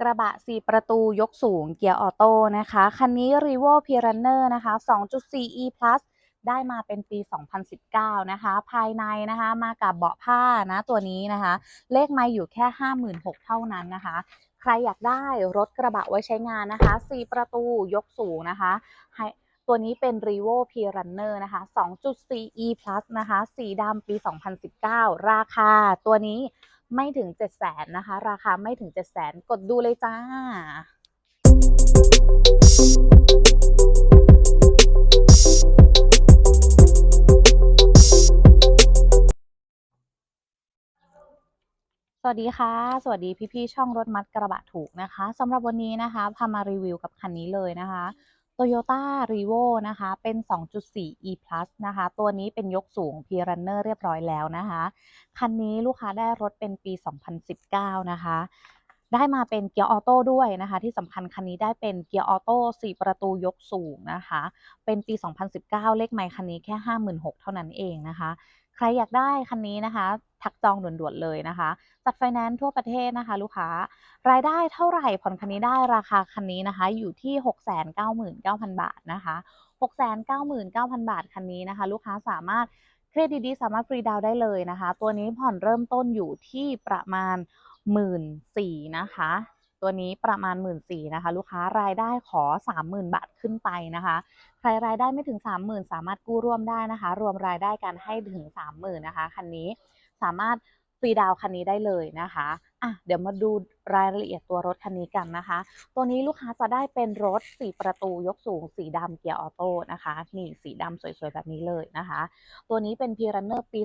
กระบะ 4 ประตูยกสูงเกียร์ออโต้นะคะ คันนี้ r e v o p i r u n n e r นะคะ 2.4 e plus ได้มาเป็นปี 2019 นะคะ ภายในนะคะ มากับเบาะผ้านะตัวนี้นะคะ เลขไม่อยู่แค่ 56,000เท่านั้นนะคะ ใครอยากได้รถกระบะไว้ใช้งานนะคะ 4 ประตูยกสูงนะคะให้ตัวนี้เป็น r e v o p i r u n n e r นะคะ 2.4 e plus นะคะ สีดำปี 2019 ราคาตัวนี้ ไม่ถึง700,000นะคะ ราคาไม่ถึง700,000กดดูเลยจ้าสวัสดีค่ะ สวัสดีพี่ๆช่องรถมัดกระบะถูกนะคะสำหรับวันนี้นะคะพามารีวิวกับคันนี้เลยนะคะ Toyota r e v o นะคะ เป็น 2.4 e plus นะคะ ตัวนี้เป็นยกสูง p r u n n e r เรียบร้อยแล้วนะคะ คันนี้ลูกค้าได้รถเป็นปี 2019 นะคะ ได้มาเป็นเกียร์ออโต้ด้วยนะคะ ที่สำคัญคันนี้ได้เป็นเกียร์ออโต้4ประตูยกสูงนะคะ เป็นปี 2019 เลขไมค์คันนี้แค่ 56,000เท่านั้นเองนะคะ ใครอยากได้คันนี้นะคะ ทักจองด่วนๆเลยนะคะ จัดไฟแนนซ์ทั่วประเทศนะคะ ลูกค้ารายได้เท่าไหร่ผ่อนคันนี้ได้ราคาคันนี้นะคะ อยู่ที่ 699,000 บาทนะคะ 699,000 บาทคันนี้นะคะ ลูกค้าสามารถเครดิตดีสามารถฟรีดาวน์ได้เลยนะคะ ตัวนี้ผ่อนเริ่มต้นอยู่ที่ประมาณ1 4ื่นนะคะ ตัวนี้ประมาณ1 4ื่นนะคะ ลูกค้ารายได้ขอ30,000บาทขึ้นไปนะคะ ใครรายได้ไม่ถึง30,000สามารถกู้ร่วมได้นะคะ รวมรายได้กันให้ถึง30,000นะคะคันนี้ สามารถฟรีดาวคันนี้ได้เลยนะคะอะเดี๋ยวมาดูรายละเอียดตัวรถคันนี้กันนะคะ ตัวนี้ลูกค้าจะได้เป็นรถ4ประตูยกสูงสีดำเกียร์ออโต้นะคะ นี่สีดำสวยๆแบบนี้เลยนะคะ ตัวนี้เป็น p r u n n e r ปี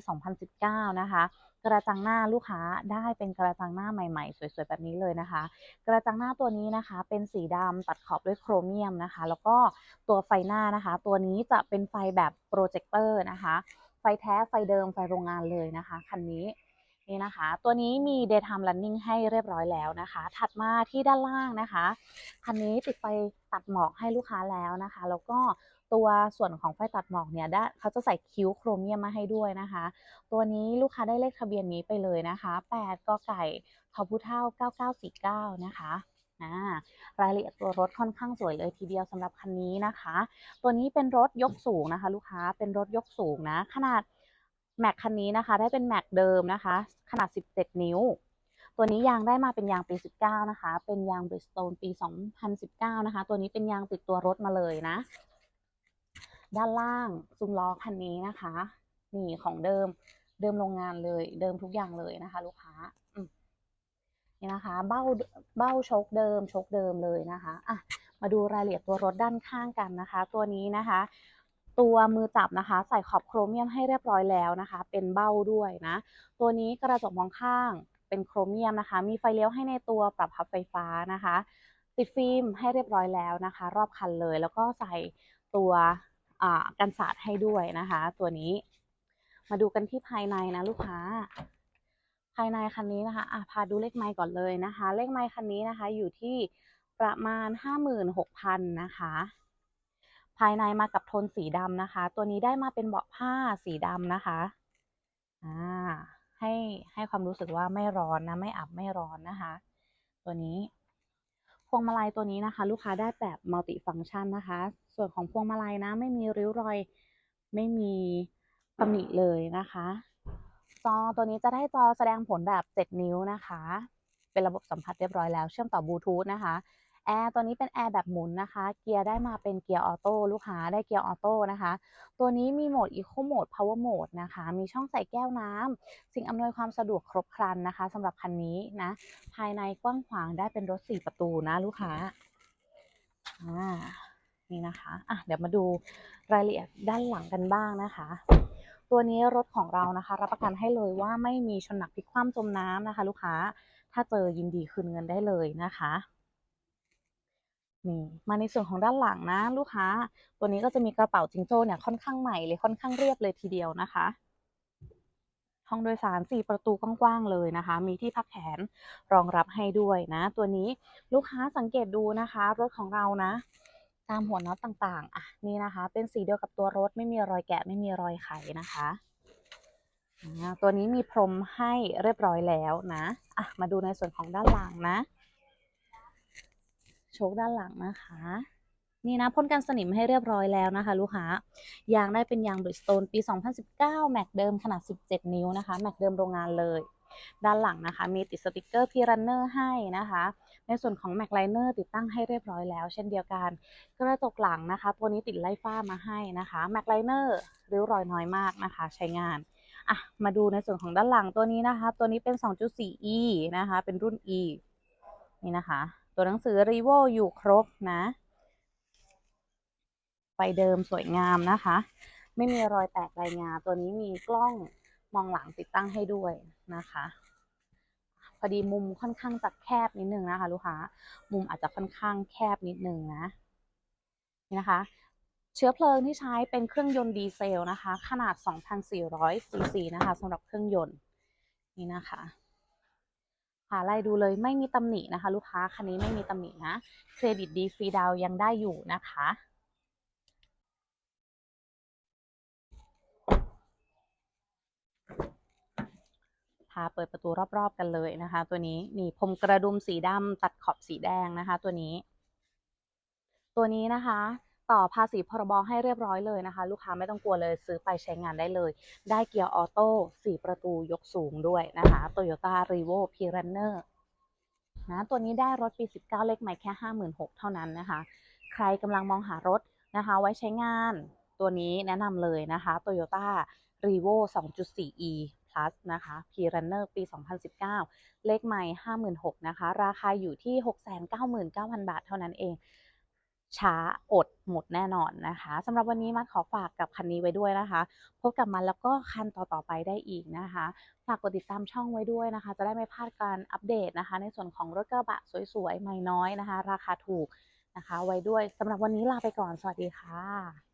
2019 นะคะ กระจังหน้าลูกค้าได้เป็นกระจังหน้าใหม่ๆ สวยๆแบบนี้เลยนะคะ กระจังหน้าตัวนี้นะคะเป็นสีดำตัดขอบด้วยโครเมียมนะคะ แล้วก็ตัวไฟหน้านะคะ ตัวนี้จะเป็นไฟแบบโปรเจคเตอร์นะคะ ไฟแท้ไฟเดิมไฟโรงงานเลยนะคะคันนี้นี่นะคะ ตัวนี้มี daytime running ให้เรียบร้อยแล้วนะคะ ถัดมาที่ด้านล่างนะคะคันนี้ติดไฟตัดหมอกให้ลูกค้าแล้วนะคะ แล้วก็ตัวส่วนของไฟตัดหมอกเนี่ยได้เขาจะใส่คิ้วโครเมียมมาให้ด้วยนะคะ ตัวนี้ลูกค้าได้เลขทะเบียนนี้ไปเลยนะคะ 8กไก่ทพุเท่า 9949 นะคะอ่า รายละเอียดตัวรถค่อนข้างสวยเลยทีเดียวสำหรับคันนี้นะคะ ตัวนี้เป็นรถยกสูงนะคะ ลูกค้าเป็นรถยกสูงนะ ขนาดแม็กคันนี้นะคะ ได้เป็นแม็กเดิมนะคะ ขนาด 17 นิ้ว ตัวนี้ยางได้มาเป็นยางปี 19 นะคะ เป็นยาง Bridgestone ปี 2019 นะคะ ตัวนี้เป็นยางติดตัวรถมาเลยนะ ด้านล่างซุ้มล้อคันนี้นะคะ นี่ของเดิมเดิมโรงงานเลย เดิมทุกอย่างเลยนะคะ ลูกค้าอืม นี่นะคะ เบ้าเบ้าชคเดิมชคเดิมเลยนะคะอะมาดูรายละเอียดตัวรถด้านข้างกันนะคะ ตัวนี้นะคะ ตัวมือจับนะคะ ใส่ขอบโครเมียมให้เรียบร้อยแล้วนะคะ เป็นเบ้าด้วยนะ ตัวนี้กระจกมองข้างเป็นโครเมียมนะคะ มีไฟเลี้ยวให้ในตัวปรับพับไฟฟ้านะคะ ติดฟิล์มให้เรียบร้อยแล้วนะคะ รอบคันเลย แล้วก็ใส่ตัวกันสาดให้ด้วยนะคะ ตัวนี้ มาดูกันที่ภายในนะลูกค้า ภายในคันนี้นะคะอะพาดูเลขไมล์ก่อนเลยนะคะ เลขไมล์คันนี้นะคะ อยู่ที่ประมาณ 56,000 นะคะ ภายในมากับโทนสีดำนะคะ ตัวนี้ได้มาเป็นเบาะผ้าสีดำนะคะอ่าให้ให้ความรู้สึกว่าไม่ร้อนนะ ไม่อับไม่ร้อนนะคะ ตัวนี้ พวงมาลัยตัวนี้นะคะ ลูกค้าได้แบบมัลติฟังก์ชันนะคะ ส่วนของพวงมาลัยนะ ไม่มีริ้วรอย ไม่มีตำหนิเลยนะคะ จอตัวนี้จะได้จอแสดงผลแบบ 7 นิ้วนะคะ เป็นระบบสัมผัสเรียบร้อยแล้ว เชื่อมต่อบลูทูธนะคะแอร์ตัวนี้เป็นแอร์แบบหมุนนะคะ เกียร์ได้มาเป็นเกียร์ออโต้ลูกค้าได้เกียร์ออโต้นะคะ ตัวนี้มีโหมด Eco Mode Power Mode นะคะ มีช่องใส่แก้วน้ำสิ่งอำนวยความสะดวกครบครันนะคะสำหรับคันนี้นะ ภายในกว้างขวางได้เป็นรถ 4 ประตูนะลูกค้าอ่านี่นะคะอะเดี๋ยวมาดูรายละเอียดด้านหลังกันบ้างนะคะ ตัวนี้รถของเรานะคะ รับประกันให้เลยว่าไม่มีชนหนักพลิกคว่ำจมน้ำนะคะ ลูกค้าถ้าเจอยินดีคืนเงินได้เลยนะคะนี่มาในส่วนของด้านหลังนะ ลูกค้า ตัวนี้ก็จะมีกระเป๋าจิงโจ้เนี่ยค่อนข้างใหม่เลยค่อนข้างเรียบเลยทีเดียวนะคะ ห้องโดยสาร4ประตูกว้างๆเลยนะคะ มีที่พักแขนรองรับให้ด้วยนะ ตัวนี้ลูกค้าสังเกตดูนะคะ รถของเรานะ ตามหัวน็อตต่างๆ อะนี่นะคะ เป็นสีเดียวกับตัวรถไม่มีรอยแกะไม่มีรอยไขนะคะตัวนี้มีพรมให้เรียบร้อยแล้วนะอะมาดูในส่วนของด้านหลังนะ โชคด้านหลังนะคะ นี่นะพ่นกันสนิมให้เรียบร้อยแล้วนะคะ ลูกค้ายางได้เป็นยางบริสโตนปี 2019 แม็กเดิมขนาด 17 นิ้วนะคะ แม็กเดิมโรงงานเลย ด้านหลังนะคะ มีติดสติกเกอร์พีรันเนอร์ให้นะคะ ในส่วนของแม็กไลเนอร์ติดตั้งให้เรียบร้อยแล้ว เช่นเดียวกัน กระจกหลังนะคะ ตัวนี้ติดไล่ฟ้ามาให้นะคะแม็กไลเนอร์ริ้วรอยน้อยมากนะคะ ใช้งานอะมาดูในส่วนของด้านหลังตัวนี้นะคะ ตัวนี้เป็น 2.4e นะคะ เป็นรุ่น e นี่นะคะ ตัวหนังสือ r e v o อยู่ครบนะไฟเดิมสวยงามนะคะ ไม่มีรอยแตกลายงาตัวนี้มีกล้อง มองหลังติดตั้งให้ด้วยนะคะ พอดีมุมค่อนข้างจะแคบนิดนึงนะคะ ลูกค้า มุมอาจจะค่อนข้างแคบนิดนึงนะนี่นะคะ เชื้อเพลิงที่ใช้เป็นเครื่องยนต์ดีเซลนะคะ ขนาด 2,400ซีซีนะคะสำหรับเครื่องยนต์นี่นะคะหาไล่ดูเลยไม่มีตำหนินะคะ ลูกค้าคันนี้ไม่มีตำหนินะเครดิตดีฟรีดาวยังได้อยู่นะคะ เปิดประตูรอบๆกันเลยนะคะ ตัวนี้นี่พรมกระดุมสีดำตัดขอบสีแดงนะคะ ตัวนี้ ตัวนี้นะคะต่อภาษีพรบให้เรียบร้อยเลยนะคะ ลูกค้าไม่ต้องกลัวเลยซื้อไปใช้งานได้เลย ได้เกียร์ออโต้4ประตูยกสูงด้วยนะคะ Toyota r e v o p r u n n e r นะตัวนี้ได้รถปี 19 เลขใหม่แค่ 56,000 เท่านั้นนะคะ ใครกำลังมองหารถนะคะ ไว้ใช้งานตัวนี้แนะนำเลยนะคะ Toyota r e v o 2.4e plus นะคะ p r u n n e r ปี 2019 เลขใหม่ 56,000นะคะ ราคาอยู่ที่ 699,000 บาทเท่านั้นเอง ช้าอดหมดแน่นอนนะคะสำหรับวันนี้มาขอฝากกับคันนี้ไว้ด้วยนะคะ พบกับมันแล้วก็คันต่อๆไปได้อีกนะคะ ฝากกดติดตามช่องไว้ด้วยนะคะ จะได้ไม่พลาดการอัปเดตนะคะ ในส่วนของรถกระบะสวยๆไม่น้อยนะคะ ราคาถูกนะคะ ไว้ด้วยสำหรับวันนี้ลาไปก่อน สวัสดีค่ะ